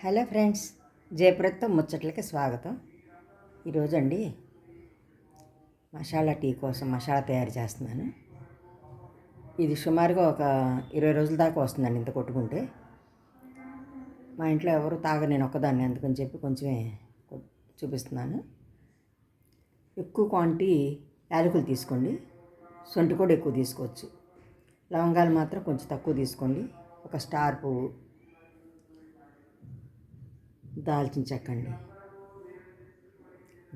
Hello friends జయప్రత్తం ముచ్చట్లకి స్వాగతం. ఈరోజు అండి మసాలా టీ కోసం మసాలా తయారు చేస్తున్నాను. ఇది సుమారుగా ఒక ఇరవై రోజుల దాకా వస్తుందండి ఇంత కొట్టుకుంటే. మా ఇంట్లో ఎవరు తాగ నేను ఒక్కదాన్ని అందుకని చెప్పి కొంచెమే చూపిస్తున్నాను. ఎక్కువ క్వాంటిటీ యాలకులు తీసుకోండి సొంటి కూడా ఎక్కువ తీసుకోవచ్చు. లవంగాలు మాత్రం కొంచెం తక్కువ తీసుకోండి. ఒక స్టార్ పువ్వు దాల్చిన చెక్క అండి.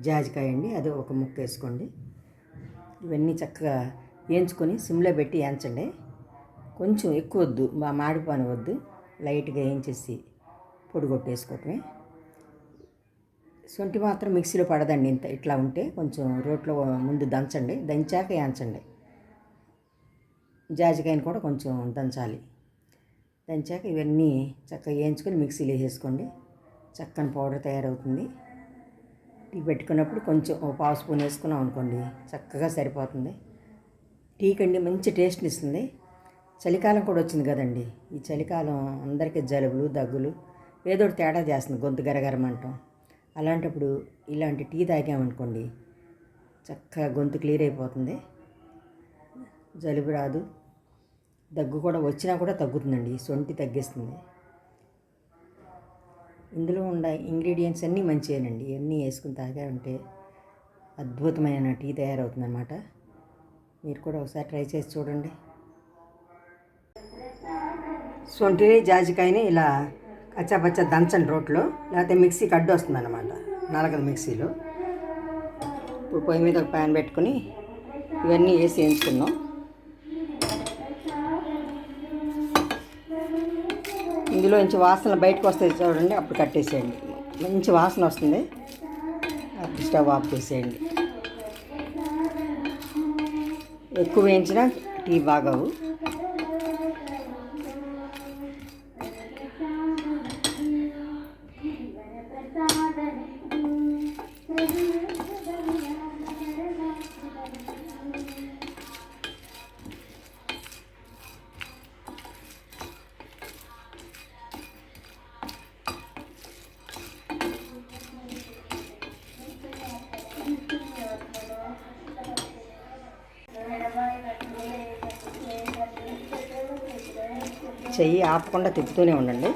జాజికాయ అండి అది ఒక ముక్క వేసుకోండి. ఇవన్నీ చక్కగా వేయించుకొని సిమ్లో పెట్టి వేయించండి. కొంచెం ఎక్కువ వద్దు మా మాడిపోని వద్దు. లైట్గా వేయించేసి పొడి కొట్టేసుకోవటమే. సొంటి మాత్రం మిక్సీలో పడదండి ఇంత ఇట్లా ఉంటే కొంచెం రోట్లో ముందు దంచండి. దంచాక వేయించండి. జాజికాయని కూడా కొంచెం దంచాలి. దంచాక ఇవన్నీ చక్కగా వేయించుకొని మిక్సీలో వేసేసుకోండి. చక్కని పౌడర్ తయారవుతుంది. టీ పెట్టుకున్నప్పుడు కొంచెం ఓ పావు స్పూన్ వేసుకున్నాం అనుకోండి చక్కగా సరిపోతుంది. టీ కండి మంచి టేస్ట్ని ఇస్తుంది. చలికాలం కూడా వచ్చింది కదండి. ఈ చలికాలం అందరికీ జలుబులు దగ్గులు ఏదో ఒకటి తేడా చేస్తుంది గొంతు గరగరమంటాం అలాంటప్పుడు ఇలాంటి టీ తాగామనుకోండి చక్కగా గొంతు క్లియర్ అయిపోతుంది. జలుబు రాదు దగ్గు కూడా వచ్చినా కూడా తగ్గుతుందండి సొంటి తగ్గిస్తుంది. ఇందులో ఉన్న ఇంగ్రీడియంట్స్ అన్నీ మంచివేనండి. ఇవన్నీ వేసుకుని తాగా ఉంటే అద్భుతమైన టీ తయారవుతుందన్నమాట. మీరు కూడా ఒకసారి ట్రై చేసి చూడండి. సొంటిని జాజికాయని ఇలా కచ్చాపచ్చ దంచండి రోట్లో. లేకపోతే మిక్సీకి అడ్డు వస్తుందన్నమాట. నలగదు మిక్సీలో. ఇప్పుడు పొయ్యి మీద ఒక ప్యాన్ పెట్టుకుని ఇవన్నీ వేసి వేయించుకున్నాం ఇందులో నుంచి వాసన బయటకు వస్తుంది చూడండి అప్పుడు కట్టేసేయండి. మంచి వాసన వస్తుంది. అప్పుడు స్టవ్ ఆఫ్ చేసేయండి. ఎక్కువ వేయించినా టీ బాగవు. చెయ్యి ఆపకుండా తిప్పుతూనే ఉండండి.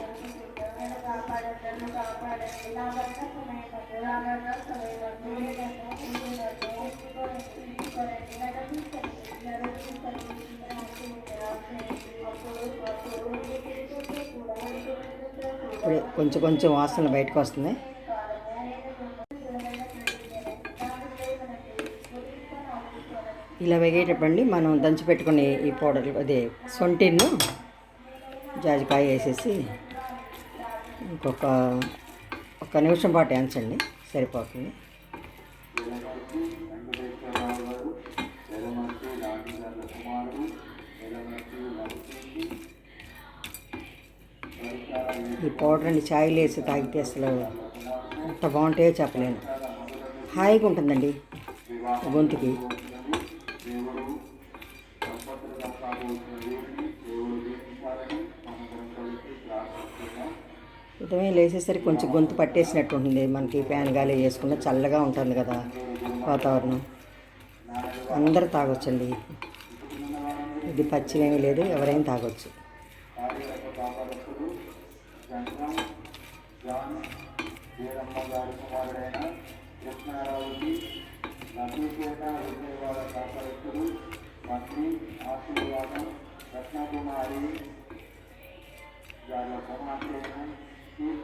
ఇప్పుడు కొంచెం కొంచెం వాసన బయటకు వస్తుంది. ఇలా వేగేటప్పండి మనం దంచి పెట్టుకునే ఈ పౌడర్ అదే సొంటిన్ను జాజికాయ వేసేసి ఇంకొక ఒక నిమిషం పాటు వేయించండి సరిపోతుంది. ఈ పౌడర్ అండి వేసి తాగితే అసలు ఎంత బాగుంటాయో చెప్పలేను. హాయిగా ఉంటుందండి గొంతుకి. ఉదయం లేచేసరికి కొంచెం గొంతు పట్టేసినట్టు ఉంటుంది. మనకి ఫ్యాన్ గాలి వేసుకున్న చల్లగా ఉంటుంది కదా వాతావరణం. అందరూ తాగొచ్చండి. ఇది పచ్చివేమీ లేదు ఎవరైనా తాగొచ్చు.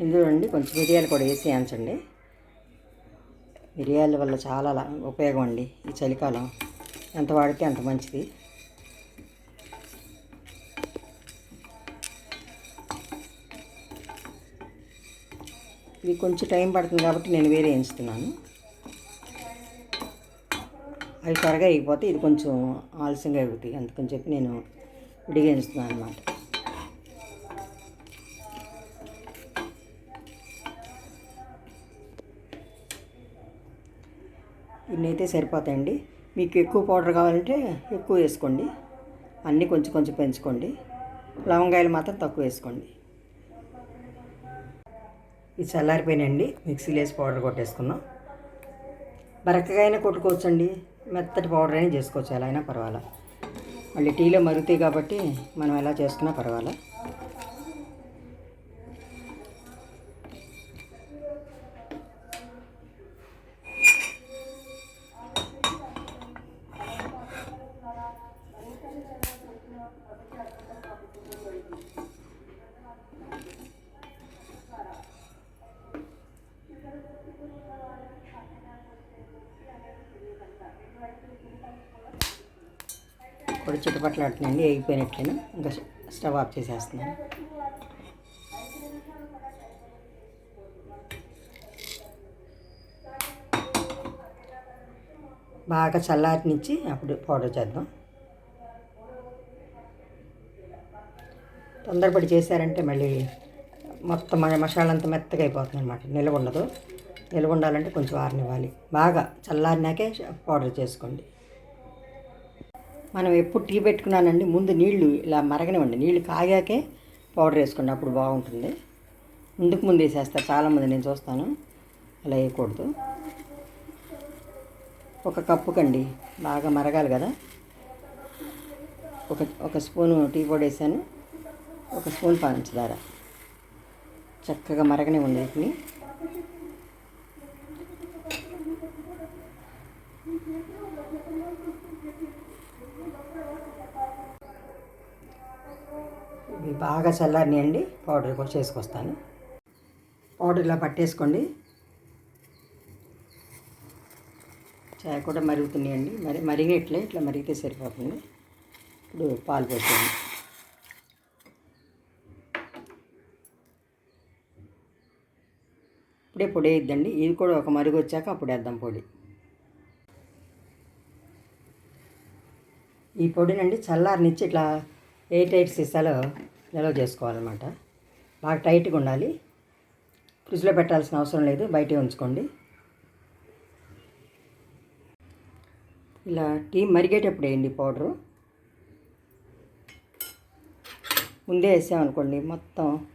ఇందులో అండి కొంచెం మిరియాలు కూడా వేసి వేయించండి మిరియాల వల్ల చాలా లా- ఉపయోగం అండి ఈ చలికాలం. ఎంత వాడితే అంత మంచిది. ఇది కొంచెం టైం పడుతుంది కాబట్టి నేను వేరే ఎంచుతున్నాను అవి త్వరగా అయిపోతే ఇది కొంచెం ఆలస్యంగా ఎగుతాయి అందుకని చెప్పి నేను విడిగా ఎంచుతున్నాను అనమాట ఇన్నైతే సరిపోతాయండి. మీకు ఎక్కువ పౌడర్ కావాలంటే ఎక్కువ వేసుకోండి. అన్నీ కొంచెం కొంచెం పెంచుకోండి. లవంగాయలు మాత్రం తక్కువ వేసుకోండి. ఇది చల్లారిపోయినండి మిక్సీలో వేసి పౌడర్ కొట్టేసుకున్నాం. బరకగా అయినా కొట్టుకోవచ్చండి. మెత్తటి పౌడర్ అయినా చేసుకోవచ్చు. ఎలా అయినా పర్వాలా. మళ్ళీ టీలో మరుగుతాయి కాబట్టి మనం ఎలా చేసుకున్నా పర్వాలా. పొడి చుట్టుపట్లాడుతుందండి వేగిపోయినట్లేను ఇంకా స్టవ్ ఆఫ్ చేసేస్తున్నాను. బాగా చల్లారినిచ్చి అప్పుడు పౌడర్ చేద్దాం. తొందరపడి చేశారంటే మళ్ళీ మొత్తం మన మసాలా అంతా మెత్తగా అయిపోతుంది అనమాట నిల్వ ఉండదు. నిల్వ ఉండాలంటే కొంచెం ఆరనివ్వాలి. బాగా చల్లారినాకే పౌడర్ చేసుకోండి. మనం ఎప్పుడు టీ పెట్టుకున్నానండి ముందు నీళ్ళు ఇలా మరగనివ్వండి. నీళ్ళు కాగాకే పౌడర్ వేసుకోండి అప్పుడు బాగుంటుంది. ముందుకు ముందు వేసేస్తారు చాలామంది నేను చూస్తాను. అలా వేయకూడదు. ఒక కప్పు కండి బాగా మరగాలి కదా. ఒక ఒక స్పూను టీ పొడి వేసాను. ఒక స్పూన్ పంచదార. చక్కగా మరగనే ఉంది వీటిని. ఇవి బాగా చల్లారినాయండి. పౌడర్ కూడా చేసుకొస్తాను. పౌడర్ ఇలా పట్టేసుకోండి. చాయ్ కూడా మరుగుతున్నాయండి. మరి మరిగినట్లే ఇట్లా మరిగితే సరిపోతుంది. ఇప్పుడు పాలు పోసేయండి. ఇప్పుడే పొడి వేయద్దండి ఇది కూడా ఒక మరుగు వచ్చాక అప్పుడు వేద్దాం పొడి. ఈ పొడినండి చల్లారనిచ్చి ఇట్లా ఎయిట్ ఎయిట్ సీసాలో నిల్వ చేసుకోవాలన్నమాట. బాగా టైట్గా ఉండాలి. ఫ్రిడ్జ్లో పెట్టాల్సిన అవసరం లేదు. బయటే ఉంచుకోండి. ఇలా టీ మరిగేటప్పుడు వేయండి పౌడరు. ముందే వేసామనుకోండి మొత్తం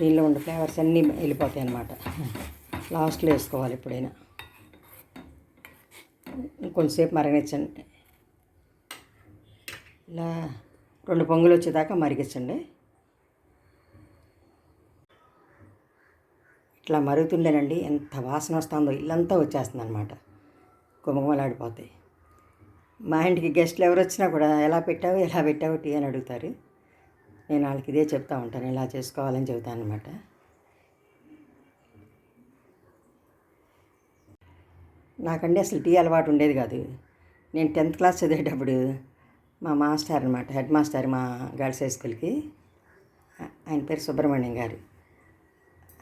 దీనిలో ఉండే ఫ్లేవర్స్ అన్నీ వెళ్ళిపోతాయి అన్నమాట. లాస్ట్లో వేసుకోవాలి ఎప్పుడైనా. కొంచెంసేపు మరగనిచ్చండి. ఇలా రెండు పొంగులు వచ్చేదాకా మరిగించండి. ఇట్లా మరుగుతుండేనండి. ఎంత వాసన వస్తుందో ఇల్లంతా వచ్చేస్తుంది అనమాట గుమగుమలాడిపోతాయి మా ఇంటికి గెస్ట్లు ఎవరు వచ్చినా కూడా ఎలా పెట్టావు? ఎలా పెట్టావు? టీ అని అడుగుతారు. నేను వాళ్ళకి ఇదే చెప్తా ఉంటాను. ఇలా చేసుకోవాలని చెబుతాను అనమాట నాకండి అసలు టీ అలవాటు ఉండేది కాదు. నేను టెన్త్ క్లాస్ చదివేటప్పుడు మా మాస్టర్ అనమాట హెడ్ మాస్టర్ మా గర్ల్స్ హై స్కూల్కి. ఆయన పేరు సుబ్రహ్మణ్యం గారు.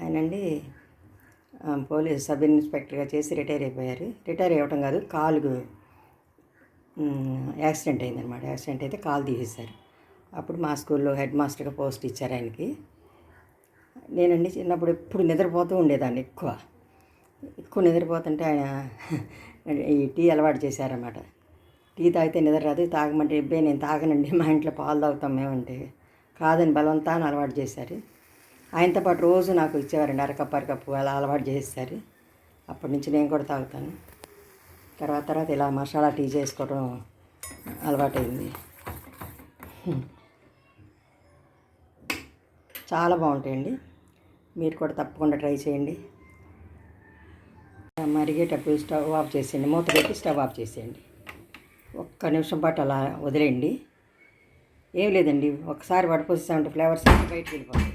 ఆయనండి పోలీస్ సబ్ ఇన్స్పెక్టర్గా చేసి రిటైర్ అయిపోయారు. రిటైర్ అవ్వటం కాదు కాలుకు యాక్సిడెంట్ అయిందనమాట యాక్సిడెంట్ అయితే కాలు తీసేశారు. అప్పుడు మా స్కూల్లో హెడ్ మాస్టర్గా పోస్ట్ ఇచ్చారు ఆయనకి. నేనండి చిన్నప్పుడు ఎప్పుడు నిద్రపోతూ ఉండేదాన్ని ఎక్కువ. ఎక్కువ నిద్రపోతుంటే ఆయన ఈ టీ అలవాటు చేశారన్నమాట. టీ తాగితే నిద్ర రాదు తాగమంటే ఇబ్బే నేను తాగనండి మా ఇంట్లో పాలు తాగుతాం మేమంటే. కాదని బలవంతాన్ని అలవాటు చేశారు. ఆయనతో పాటు రోజు నాకు ఇచ్చేవారండి అరకప్పు అరకప్పు అలా అలవాటు చేసేసారు. అప్పటి నుంచి నేను కూడా తాగుతాను. తర్వాత తర్వాత ఇలా మసాలా టీ చేసుకోవడం అలవాటైంది. చాలా బాగుంటాయండి. మీరు కూడా తప్పకుండా ట్రై చేయండి. మరిగేటప్పుడు స్టవ్ ఆఫ్ చేసేయండి. మూత పెట్టి స్టవ్ ఆఫ్ చేసేయండి. ఒక్క నిమిషం పాటు అలా వదిలేయండి. ఏం లేదండి. ఒకసారి వడపోసేసామంటే ఫ్లేవర్స్ బయటకు వెళ్ళిపోతాయి.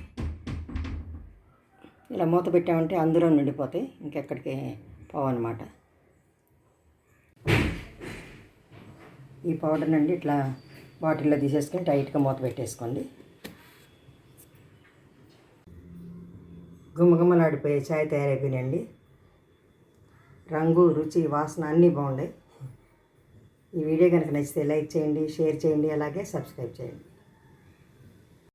ఇలా మూత పెట్టామంటే అందులో నిండిపోతాయి ఇంకెక్కడికి పోవన్నమాట. ఈ పౌడర్ నుండి ఇట్లా బాటిల్లో తీసేసుకొని టైట్గా మూత పెట్టేసుకోండి. గుమగుమలాడిపోయే చాయ్ తయారైపోయినండి రంగు రుచి వాసన అన్నీ బాగున్నాయి. ఈ వీడియో కనుక నచ్చితే లైక్ చేయండి షేర్ చేయండి అలాగే సబ్స్క్రైబ్ చేయండి.